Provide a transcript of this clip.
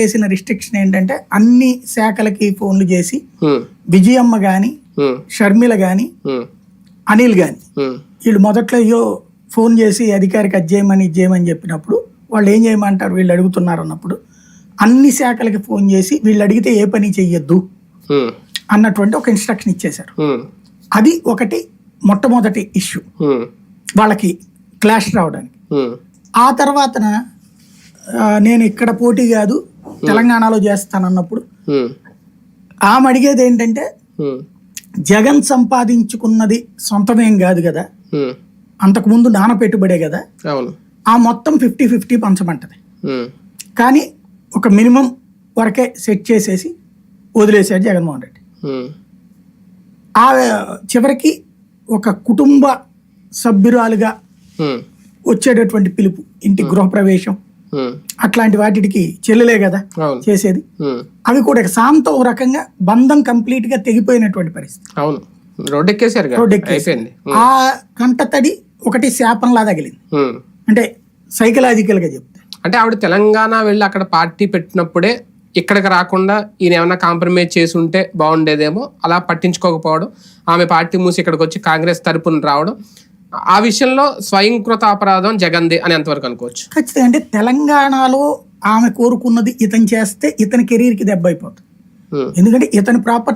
చేసిన రిస్ట్రిక్షన్ ఏంటంటే అన్ని శాఖలకి ఫోన్లు చేసి విజయమ్మ గాని షర్మిల గాని అనిల్ గాని వీళ్ళు మొదట్లో అయ్యో ఫోన్ చేసి అధికారికి అది చేయమని ఇది చేయమని చెప్పినప్పుడు వాళ్ళు ఏం చేయమంటారు? వీళ్ళు అడుగుతున్నారు అన్నప్పుడు అన్ని శాఖలకి ఫోన్ చేసి వీళ్ళు అడిగితే ఏ పని చెయ్యొద్దు అన్నటువంటి ఒక ఇన్స్ట్రక్షన్ ఇచ్చేశారు. అది ఒకటి మొట్టమొదటి ఇష్యూ వాళ్ళకి క్లాష్ రావడానికి. ఆ తర్వాతన ఆ, నేను ఇక్కడ పోటీ కాదు తెలంగాణలో చేస్తానన్నప్పుడు ఉమ్, ఆమె అడిగేది ఏంటంటే ఉమ్, జగన్ సంపాదించుకున్నది సొంతమేం కాదు కదా. ఉమ్, అంతకుముందు నాన్న పెట్టుబడే కదా. ఆ మొత్తం ఫిఫ్టీ ఫిఫ్టీ పంచమంటది. కానీ ఒక మినిమం వరకే సెట్ చేసేసి వదిలేశాడు జగన్మోహన్ రెడ్డి. ఆ చివరికి ఒక కుటుంబ సభ్యురాలుగా వచ్చేటటువంటి పిలుపు ఇంటి గృహప్రవేశం. అట్లాంటి వాటికి చెల్లెలే కదా చేసేది. అవి కూడా సాంతం రకంగా బంధం కంప్లీట్గా తెగిపోయినటువంటి పరిస్థితి. అవును. ఆ కంటతడి ఒకటి శాపంలా తగిలింది. అంటే సైకలాజికల్గా చెప్తే. అంటే ఆవిడ తెలంగాణ వెళ్ళి అక్కడ పార్టీ పెట్టినప్పుడే ఇక్కడికి రాకుండా ఈయన ఏమైనా కాంప్రమైజ్ చేసి ఉంటే బాగుండేదేమో అలా పట్టించుకోకపోవడం ఆమె పార్టీ మూసి ఇక్కడికి వచ్చి కాంగ్రెస్ తరపున రావడం ఆ విషయంలో స్వయంకృత అపరాధం జగన్ది అని ఎంతవరకు అనుకోవచ్చు? ఖచ్చితంగా. అంటే తెలంగాణలో ఆమె కోరుకున్నది ఇతను చేస్తే ఇతని కెరీర్కి దెబ్బ అయిపోతుంది. ఎందుకంటే ఇతని ప్రాపర్